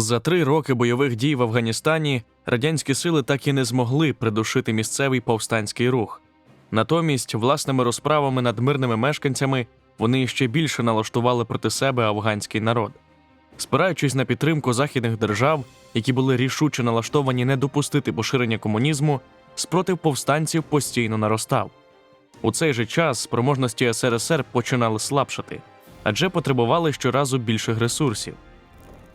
За три роки бойових дій в Афганістані радянські сили так і не змогли придушити місцевий повстанський рух. Натомість, власними розправами над мирними мешканцями вони ще більше налаштували проти себе афганський народ. Спираючись на підтримку західних держав, які були рішуче налаштовані не допустити поширення комунізму, спротив повстанців постійно наростав. У цей же час спроможності СРСР починали слабшати, адже потребували щоразу більших ресурсів.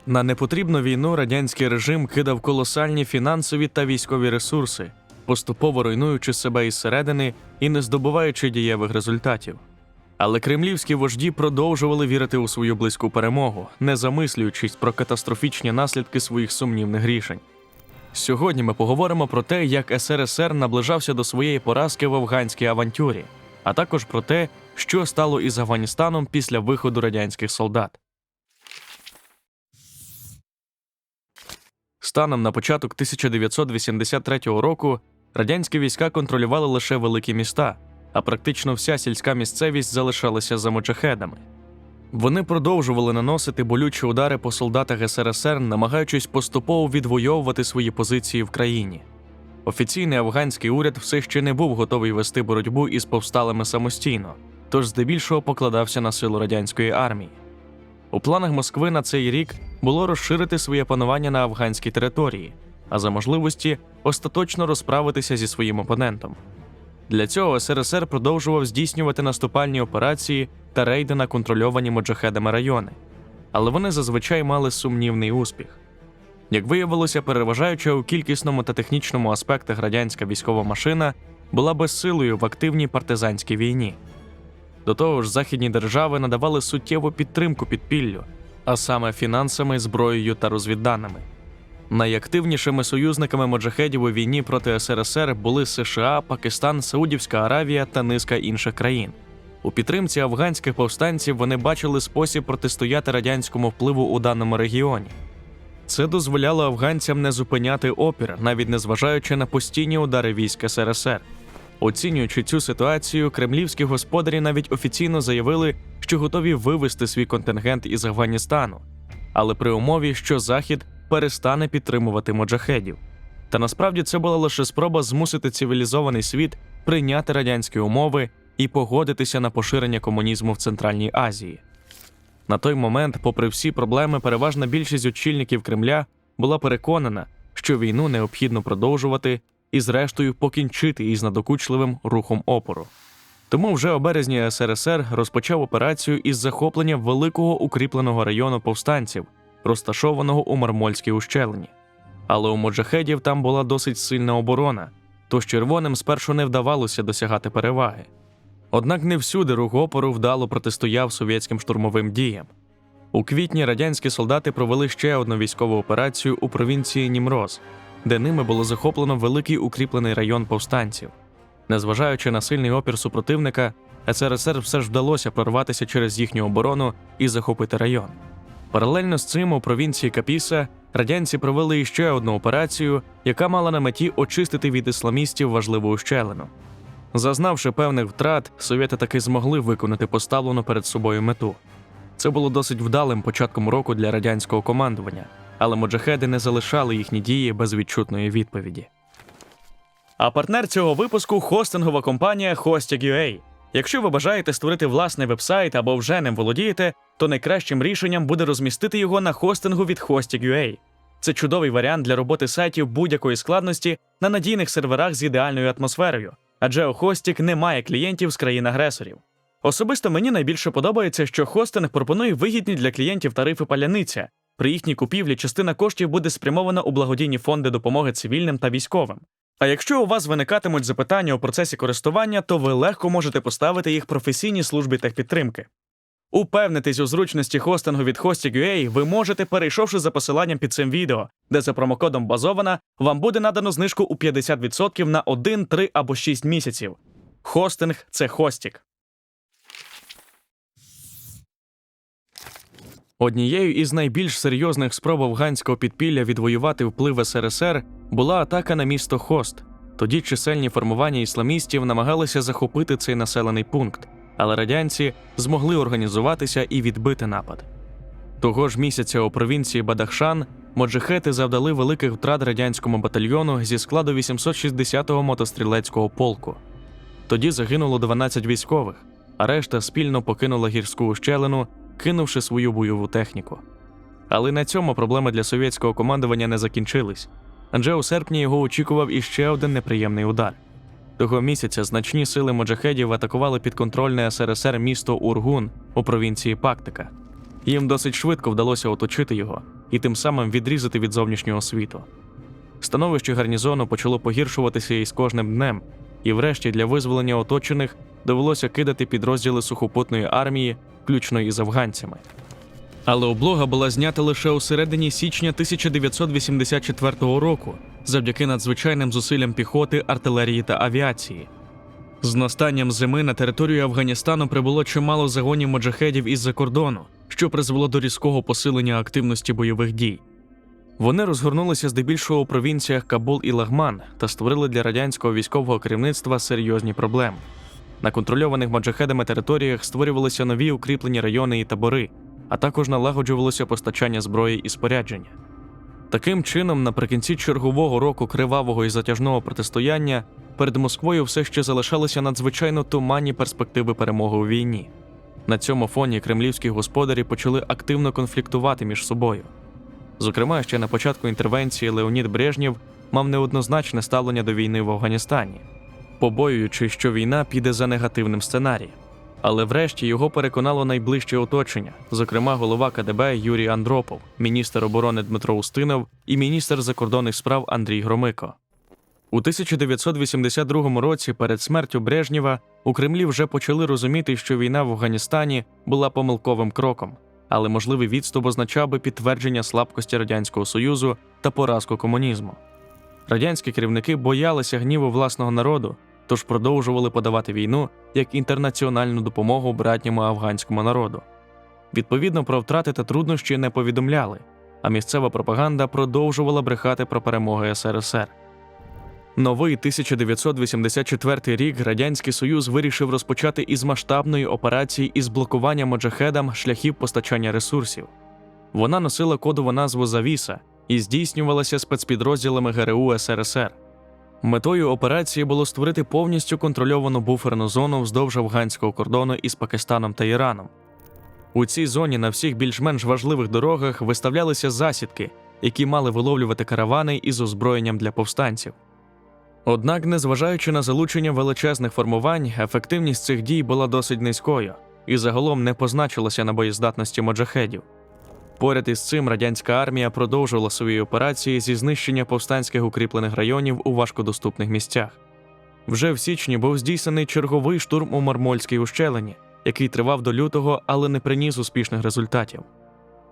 На непотрібну війну радянський режим кидав колосальні фінансові та військові ресурси, поступово руйнуючи себе із середини і не здобуваючи дієвих результатів. Але кремлівські вожді продовжували вірити у свою близьку перемогу, не замислюючись про катастрофічні наслідки своїх сумнівних рішень. Сьогодні ми поговоримо про те, як СРСР наближався до своєї поразки в афганській авантюрі, а також про те, що стало із Афганістаном після виходу радянських солдат. Станом на початок 1983 року радянські війська контролювали лише великі міста, а практично вся сільська місцевість залишалася за моджахедами. Вони продовжували наносити болючі удари по солдатах СРСР, намагаючись поступово відвоювати свої позиції в країні. Офіційний афганський уряд все ще не був готовий вести боротьбу із повсталими самостійно, тож здебільшого покладався на силу радянської армії. У планах Москви на цей рік було розширити своє панування на афганській території, а за можливості остаточно розправитися зі своїм опонентом. Для цього СРСР продовжував здійснювати наступальні операції та рейди на контрольовані моджахедами райони, але вони зазвичай мали сумнівний успіх. Як виявилося, переважаюча у кількісному та технічному аспектах радянська військова машина була безсилою в активній партизанській війні. До того ж, західні держави надавали суттєву підтримку підпіллю, а саме фінансами, зброєю та розвідданими. Найактивнішими союзниками моджахедів у війні проти СРСР були США, Пакистан, Саудівська Аравія та низка інших країн. У підтримці афганських повстанців вони бачили спосіб протистояти радянському впливу у даному регіоні. Це дозволяло афганцям не зупиняти опір, навіть незважаючи на постійні удари військ СРСР. Оцінюючи цю ситуацію, кремлівські господарі навіть офіційно заявили, що готові вивести свій контингент із Афганістану, але при умові, що Захід перестане підтримувати моджахедів. Та насправді це була лише спроба змусити цивілізований світ прийняти радянські умови і погодитися на поширення комунізму в Центральній Азії. На той момент, попри всі проблеми, переважна більшість очільників Кремля була переконана, що війну необхідно продовжувати і, зрештою, покінчити із надокучливим рухом опору. Тому вже у березні СРСР розпочав операцію із захоплення великого укріпленого району повстанців, розташованого у Мармольській ущелині. Але у моджахедів там була досить сильна оборона, тож червоним спершу не вдавалося досягати переваги. Однак не всюди рух опору вдало протистояв совєтським штурмовим діям. У квітні радянські солдати провели ще одну військову операцію у провінції Німроз, де ними було захоплено великий укріплений район повстанців. Незважаючи на сильний опір супротивника, СРСР все ж вдалося прорватися через їхню оборону і захопити район. Паралельно з цим у провінції Капіса радянці провели іще одну операцію, яка мала на меті очистити від ісламістів важливу ущелину. Зазнавши певних втрат, совєти таки змогли виконати поставлену перед собою мету. Це було досить вдалим початком року для радянського командування, але моджахеди не залишали їхні дії без відчутної відповіді. А партнер цього випуску хостингова компанія Hosting.ua. Якщо ви бажаєте створити власний вебсайт або вже ним володієте, то найкращим рішенням буде розмістити його на хостингу від Hosting.ua. Це чудовий варіант для роботи сайтів будь-якої складності на надійних серверах з ідеальною атмосферою, адже у Hosting немає клієнтів з країн-агресорів. Особисто мені найбільше подобається, що хостинг пропонує вигідні для клієнтів тарифи паляниця. При їхній купівлі частина коштів буде спрямована у благодійні фонди допомоги цивільним та військовим. А якщо у вас виникатимуть запитання у процесі користування, то ви легко можете поставити їх професійній службі техпідтримки. Упевнитись у зручності хостингу від Hosting.ua ви можете, перейшовши за посиланням під цим відео, де за промокодом базована вам буде надано знижку у 50% на 1, 3 або 6 місяців. Хостинг це хостік. Однією із найбільш серйозних спроб афганського підпілля відвоювати вплив СРСР була атака на місто Хост. Тоді чисельні формування ісламістів намагалися захопити цей населений пункт, але радянці змогли організуватися і відбити напад. Того ж місяця у провінції Бадахшан моджахети завдали великих втрат радянському батальйону зі складу 860-го мотострілецького полку. Тоді загинуло 12 військових, а решта спільно покинула гірську ущелину, кинувши свою бойову техніку. Але на цьому проблеми для совєтського командування не закінчились, адже у серпні його очікував іще один неприємний удар. Того місяця значні сили моджахедів атакували підконтрольне СРСР місто Ургун у провінції Пактика. Їм досить швидко вдалося оточити його і тим самим відрізати від зовнішнього світу. Становище гарнізону почало погіршуватися із кожним днем, і врешті для визволення оточених довелося кидати підрозділи сухопутної армії, включно із афганцями. Але облога була знята лише у середині січня 1984 року завдяки надзвичайним зусиллям піхоти, артилерії та авіації. З настанням зими на територію Афганістану прибуло чимало загонів моджахедів із-за кордону, що призвело до різкого посилення активності бойових дій. Вони розгорнулися здебільшого у провінціях Кабул і Лагман та створили для радянського військового керівництва серйозні проблеми. На контрольованих моджахедами територіях створювалися нові укріплені райони і табори, а також налагоджувалося постачання зброї і спорядження. Таким чином, наприкінці чергового року кривавого і затяжного протистояння перед Москвою все ще залишалися надзвичайно туманні перспективи перемоги у війні. На цьому фоні кремлівські господарі почали активно конфліктувати між собою. Зокрема, ще на початку інтервенції Леонід Брежнєв мав неоднозначне ставлення до війни в Афганістані, побоюючи, що війна піде за негативним сценарієм. Але врешті його переконало найближче оточення, зокрема голова КДБ Юрій Андропов, міністр оборони Дмитро Устинов і міністр закордонних справ Андрій Громико. У 1982 році, перед смертю Брежнєва, у Кремлі вже почали розуміти, що війна в Афганістані була помилковим кроком, але можливий відступ означав би підтвердження слабкості Радянського Союзу та поразку комунізму. Радянські керівники боялися гніву власного народу, тож продовжували подавати війну як інтернаціональну допомогу братньому афганському народу. Відповідно, про втрати та труднощі не повідомляли, а місцева пропаганда продовжувала брехати про перемоги СРСР. Новий 1984 рік Радянський Союз вирішив розпочати із масштабної операції із блокування моджахедам шляхів постачання ресурсів. Вона носила кодову назву Завіса і здійснювалася спецпідрозділами ГРУ СРСР. Метою операції було створити повністю контрольовану буферну зону вздовж афганського кордону із Пакистаном та Іраном. У цій зоні на всіх більш-менш важливих дорогах виставлялися засідки, які мали виловлювати каравани із озброєнням для повстанців. Однак, незважаючи на залучення величезних формувань, ефективність цих дій була досить низькою і загалом не позначилася на боєздатності моджахедів. Поряд із цим радянська армія продовжувала свої операції зі знищення повстанських укріплених районів у важкодоступних місцях. Вже в січні був здійснений черговий штурм у Мармольській ущелині, який тривав до лютого, але не приніс успішних результатів.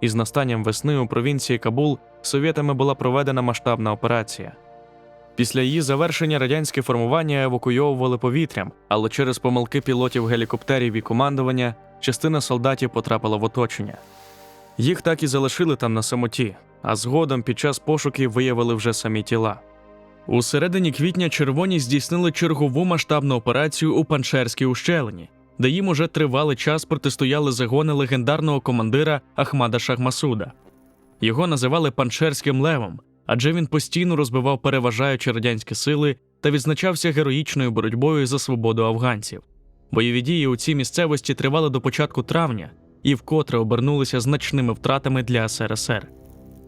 Із настанням весни у провінції Кабул совєтами була проведена масштабна операція. Після її завершення радянські формування евакуйовували повітрям, але через помилки пілотів гелікоптерів і командування частина солдатів потрапила в оточення. Їх так і залишили там на самоті, а згодом під час пошуків виявили вже самі тіла. У середині квітня червоні здійснили чергову масштабну операцію у Паншерській ущелині, де їм уже тривалий час протистояли загони легендарного командира Ахмада Шахмасуда. Його називали Паншерським левом, адже він постійно розбивав переважаючі радянські сили та відзначався героїчною боротьбою за свободу афганців. Бойові дії у цій місцевості тривали до початку травня і вкотре обернулися значними втратами для СРСР.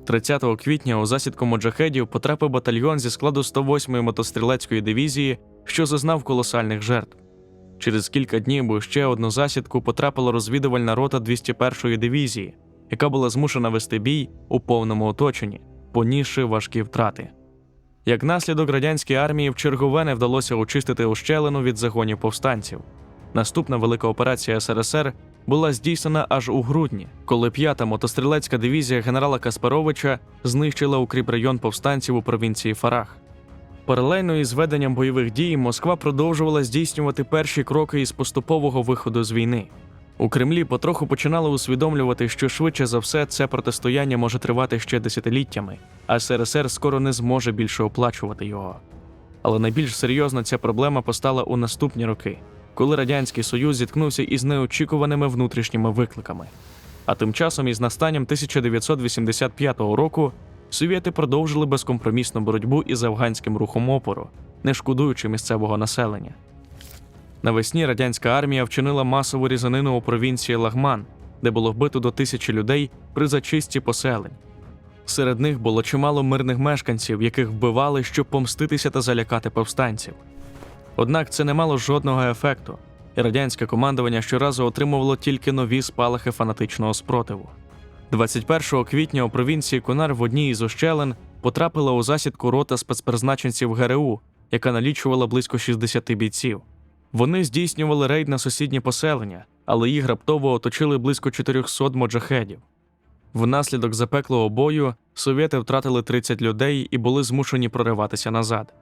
30 квітня у засідку моджахедів потрапив батальйон зі складу 108-ї мотострілецької дивізії, що зазнав колосальних жертв. Через кілька днів у ще одну засідку потрапила розвідувальна рота 201-ї дивізії, яка була змушена вести бій у повному оточенні, понісши важкі втрати. Як наслідок радянській армії в чергове не вдалося очистити ущелину від загонів повстанців. Наступна велика операція СРСР була здійснена аж у грудні, коли п'ята мотострілецька дивізія генерала Каспаровича знищила укріпрайон повстанців у провінції Фарах. Паралельно із веденням бойових дій Москва продовжувала здійснювати перші кроки із поступового виходу з війни. У Кремлі потроху починали усвідомлювати, що швидше за все це протистояння може тривати ще десятиліттями, а СРСР скоро не зможе більше оплачувати його. Але найбільш серйозно ця проблема постала у наступні роки, коли Радянський Союз зіткнувся із неочікуваними внутрішніми викликами. А тим часом, із настанням 1985 року, совєти продовжили безкомпромісну боротьбу із афганським рухом опору, не шкодуючи місцевого населення. Навесні радянська армія вчинила масову різанину у провінції Лагман, де було вбито до тисячі людей при зачистці поселень. Серед них було чимало мирних мешканців, яких вбивали, щоб помститися та залякати повстанців. Однак це не мало жодного ефекту, і радянське командування щоразу отримувало тільки нові спалахи фанатичного спротиву. 21 квітня у провінції Кунар в одній із ущелин потрапила у засідку рота спецпризначенців ГРУ, яка налічувала близько 60 бійців. Вони здійснювали рейд на сусідні поселення, але їх раптово оточили близько 400 моджахедів. Внаслідок запеклого бою совєти втратили 30 людей і були змушені прориватися назад.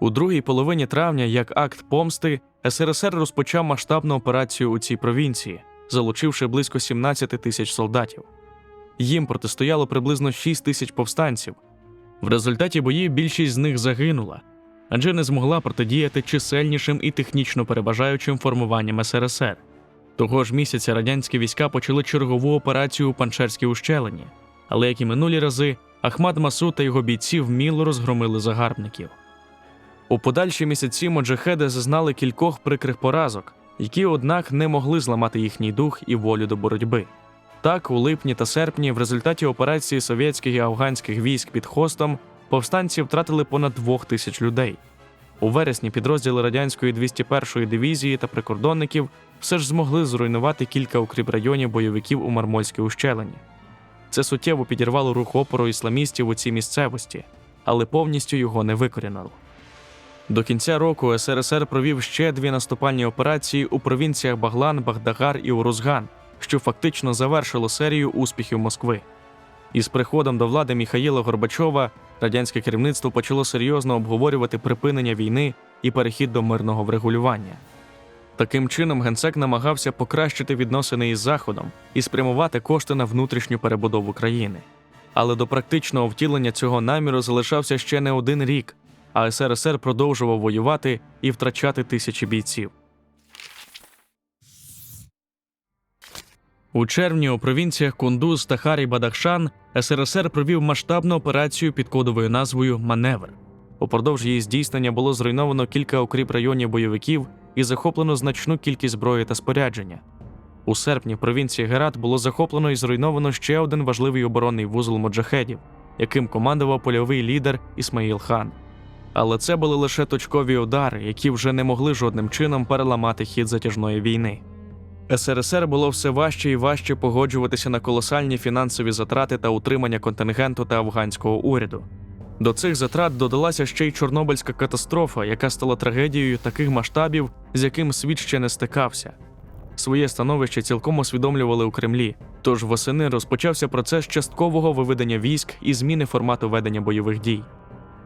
У другій половині травня, як акт помсти, СРСР розпочав масштабну операцію у цій провінції, залучивши близько 17 тисяч солдатів. Їм протистояло приблизно 6 тисяч повстанців. В результаті боїв більшість з них загинула, адже не змогла протидіяти чисельнішим і технічно переважаючим формуванням СРСР. Того ж місяця радянські війська почали чергову операцію у Паншерській ущелині, але як і минулі рази, Ахмад Масуд та його бійці вміло розгромили загарбників. У подальші місяці моджахеди зазнали кількох прикрих поразок, які, однак, не могли зламати їхній дух і волю до боротьби. Так, у липні та серпні, в результаті операції совєтських і афганських військ під хостом, повстанці втратили понад двох тисяч людей. У вересні підрозділи радянської 201-ї дивізії та прикордонників все ж змогли зруйнувати кілька укріпрайонів бойовиків у Мармольській ущелині. Це суттєво підірвало рух опору ісламістів у цій місцевості, але повністю його не викорінило. До кінця року СРСР провів ще дві наступальні операції у провінціях Баглан, Багдагар і Урузган, що фактично завершило серію успіхів Москви. Із приходом до влади Міхаїла Горбачова радянське керівництво почало серйозно обговорювати припинення війни і перехід до мирного врегулювання. Таким чином, генсек намагався покращити відносини із Заходом і спрямувати кошти на внутрішню перебудову країни. Але до практичного втілення цього наміру залишався ще не один рік, а СРСР продовжував воювати і втрачати тисячі бійців. У червні у провінціях Кундуз, Тахар і Бадахшан СРСР провів масштабну операцію під кодовою назвою Маневр. Упродовж її здійснення було зруйновано кілька укріп районів бойовиків і захоплено значну кількість зброї та спорядження. У серпні в провінції Герат було захоплено і зруйновано ще один важливий оборонний вузол моджахедів, яким командував польовий лідер Ісмаїл Хан. Але це були лише точкові удари, які вже не могли жодним чином переламати хід затяжної війни. СРСР було все важче і важче погоджуватися на колосальні фінансові затрати та утримання контингенту та афганського уряду. До цих затрат додалася ще й Чорнобильська катастрофа, яка стала трагедією таких масштабів, з яким світ ще не стикався. Своє становище цілком усвідомлювали у Кремлі. Тож восени розпочався процес часткового виведення військ і зміни формату ведення бойових дій.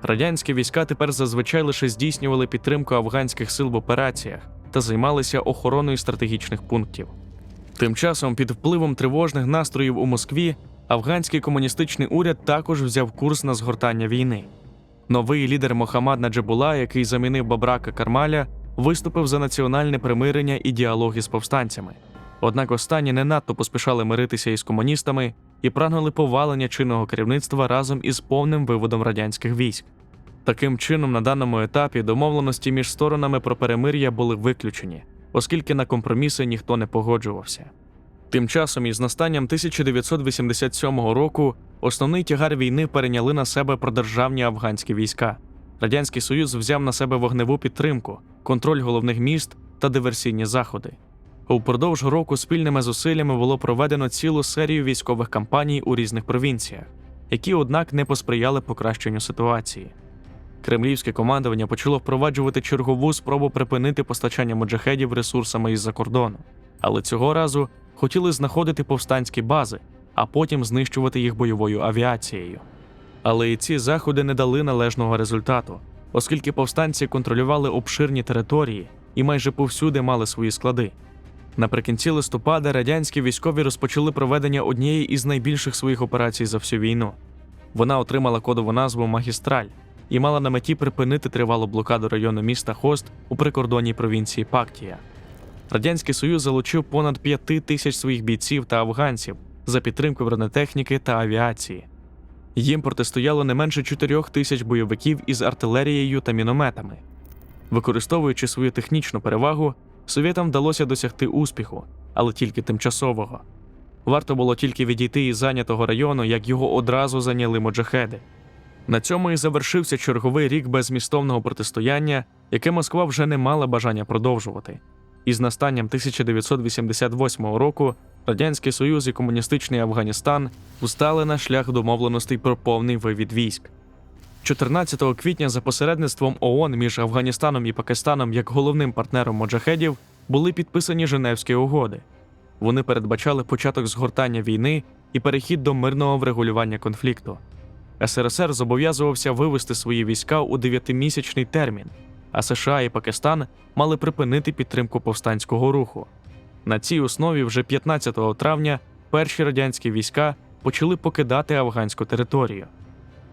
Радянські війська тепер зазвичай лише здійснювали підтримку афганських сил в операціях та займалися охороною стратегічних пунктів. Тим часом, під впливом тривожних настроїв у Москві, афганський комуністичний уряд також взяв курс на згортання війни. Новий лідер Мохаммад Наджибула, який замінив Бабрака Кармаля, виступив за національне примирення і діалог із повстанцями. Однак останні не надто поспішали миритися із комуністами і прагнули повалення чинного керівництва разом із повним виводом радянських військ. Таким чином, на даному етапі домовленості між сторонами про перемир'я були виключені, оскільки на компроміси ніхто не погоджувався. Тим часом, із настанням 1987 року, основний тягар війни перейняли на себе продержавні афганські війська. Радянський Союз взяв на себе вогневу підтримку, контроль головних міст та диверсійні заходи. Упродовж року спільними зусиллями було проведено цілу серію військових кампаній у різних провінціях, які, однак, не посприяли покращенню ситуації. Кремлівське командування почало впроваджувати чергову спробу припинити постачання моджахедів ресурсами із-за кордону, але цього разу хотіли знаходити повстанські бази, а потім знищувати їх бойовою авіацією. Але і ці заходи не дали належного результату, оскільки повстанці контролювали обширні території і майже повсюди мали свої склади. Наприкінці листопада радянські військові розпочали проведення однієї із найбільших своїх операцій за всю війну. Вона отримала кодову назву Магістраль і мала на меті припинити тривалу блокаду району міста Хост у прикордонній провінції Пактія. Радянський Союз залучив понад п'яти тисяч своїх бійців та афганців за підтримку бронетехніки та авіації. Їм протистояло не менше 4 тисяч бойовиків із артилерією та мінометами. Використовуючи свою технічну перевагу, совєтам вдалося досягти успіху, але тільки тимчасового. Варто було тільки відійти із зайнятого району, як його одразу зайняли моджахеди. На цьому і завершився черговий рік безмістовного протистояння, яке Москва вже не мала бажання продовжувати. Із настанням 1988 року Радянський Союз і комуністичний Афганістан устали на шлях домовленостей про повний вивід військ. 14 квітня за посередництвом ООН між Афганістаном і Пакистаном як головним партнером моджахедів були підписані Женевські угоди. Вони передбачали початок згортання війни і перехід до мирного врегулювання конфлікту. СРСР зобов'язувався вивести свої війська у дев'ятимісячний термін, а США і Пакистан мали припинити підтримку повстанського руху. На цій основі вже 15 травня перші радянські війська почали покидати афганську територію.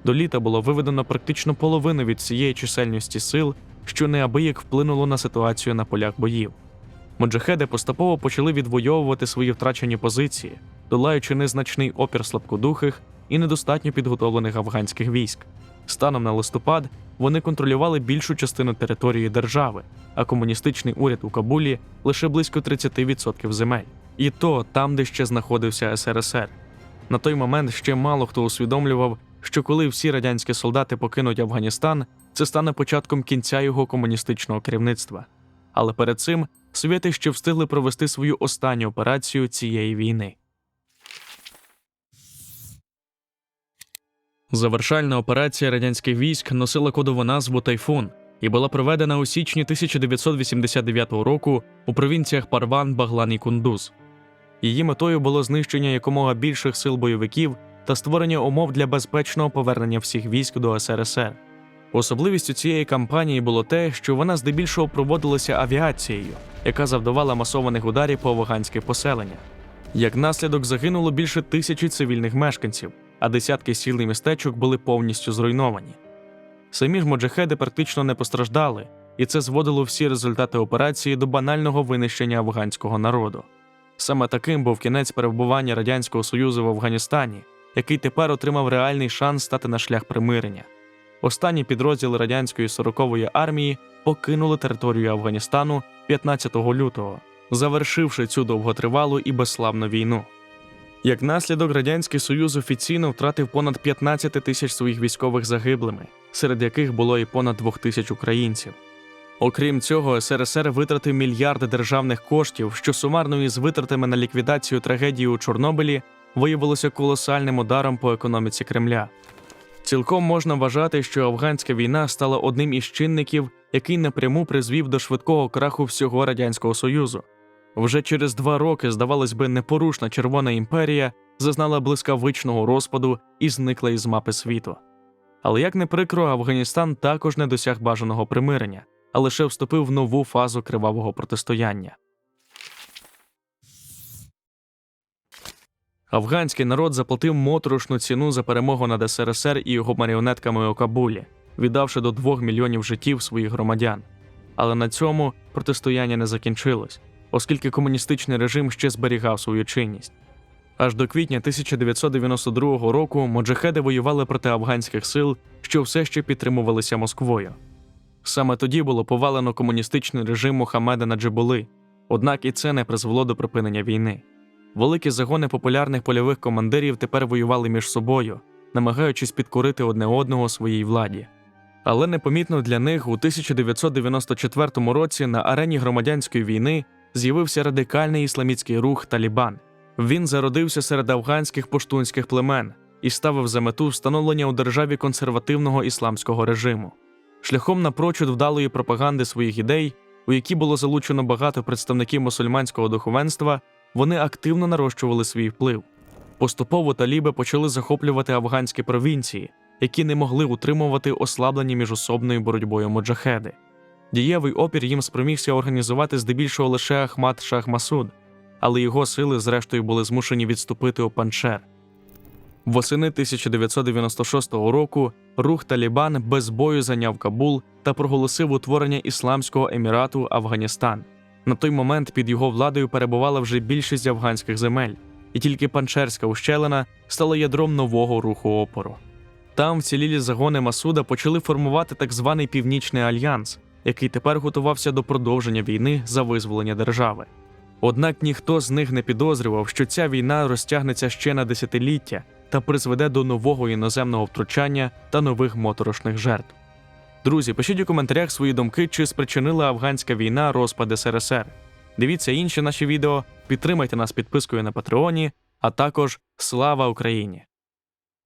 До літа було виведено практично половину від цієї чисельності сил, що неабияк вплинуло на ситуацію на полях боїв. Моджахеди поступово почали відвоювати свої втрачені позиції, долаючи незначний опір слабкодухих і недостатньо підготовлених афганських військ. Станом на листопад вони контролювали більшу частину території держави, а комуністичний уряд у Кабулі лише близько 30% земель. І то там, де ще знаходився СРСР. На той момент ще мало хто усвідомлював, що коли всі радянські солдати покинуть Афганістан, це стане початком кінця його комуністичного керівництва. Але перед цим совєти ще встигли провести свою останню операцію цієї війни. Завершальна операція радянських військ носила кодову назву Тайфун і була проведена у січні 1989 року у провінціях Парван, Баглан і Кундуз. Її метою було знищення якомога більших сил бойовиків та створення умов для безпечного повернення всіх військ до СРСР. Особливістю цієї кампанії було те, що вона здебільшого проводилася авіацією, яка завдавала масованих ударів по афганських поселеннях. Як наслідок загинуло більше тисячі цивільних мешканців, а десятки сіл і містечок були повністю зруйновані. Самі ж моджахеди практично не постраждали, і це зводило всі результати операції до банального винищення афганського народу. Саме таким був кінець перебування Радянського Союзу в Афганістані, який тепер отримав реальний шанс стати на шлях примирення. Останні підрозділи радянської 40-ї армії покинули територію Афганістану 15 лютого, завершивши цю довготривалу і безславну війну. Як наслідок, Радянський Союз офіційно втратив понад 15 тисяч своїх військових загиблими, серед яких було і понад 2 тисяч українців. Окрім цього, СРСР витратив мільярди державних коштів, що сумарно із витратами на ліквідацію трагедії у Чорнобилі виявилося колосальним ударом по економіці Кремля. Цілком можна вважати, що афганська війна стала одним із чинників, який напряму призвів до швидкого краху всього радянського союзу. Вже через два роки, здавалось би, непорушна Червона імперія зазнала блискавичного розпаду і зникла із мапи світу. Але як не прикро, Афганістан також не досяг бажаного примирення, а лише вступив в нову фазу кривавого протистояння. Афганський народ заплатив моторошну ціну за перемогу над СРСР і його маріонетками у Кабулі, віддавши до 2 мільйонів життів своїх громадян. Але на цьому протистояння не закінчилось, оскільки комуністичний режим ще зберігав свою чинність. Аж до квітня 1992 року моджахеди воювали проти афганських сил, що все ще підтримувалися Москвою. Саме тоді було повалено комуністичний режим Мохамеда Наджибули, однак і це не призвело до припинення війни. Великі загони популярних польових командирів тепер воювали між собою, намагаючись підкорити одне одного своїй владі. Але непомітно для них у 1994 році на арені громадянської війни з'явився радикальний ісламістський рух Талібан. Він зародився серед афганських поштунських племен і ставив за мету встановлення у державі консервативного ісламського режиму. Шляхом напрочуд вдалої пропаганди своїх ідей, у які було залучено багато представників мусульманського духовенства, вони активно нарощували свій вплив. Поступово таліби почали захоплювати афганські провінції, які не могли утримувати ослаблені міжособною боротьбою моджахеди. Дієвий опір їм спромігся організувати здебільшого лише Ахмад Шах Масуд, але його сили, зрештою, були змушені відступити у Паншер. Восени 1996 року рух Талібан без бою зайняв Кабул та проголосив утворення Ісламського емірату Афганістан. На той момент під його владою перебувала вже більшість афганських земель, і тільки Паншерська ущелина стала ядром нового руху опору. Там вцілілі загони Масуда почали формувати так званий Північний альянс, який тепер готувався до продовження війни за визволення держави. Однак ніхто з них не підозрював, що ця війна розтягнеться ще на десятиліття та призведе до нового іноземного втручання та нових моторошних жертв. Друзі, пишіть у коментарях свої думки, чи спричинила афганська війна розпад СРСР. Дивіться інші наші відео, підтримайте нас підпискою на Патреоні, а також слава Україні!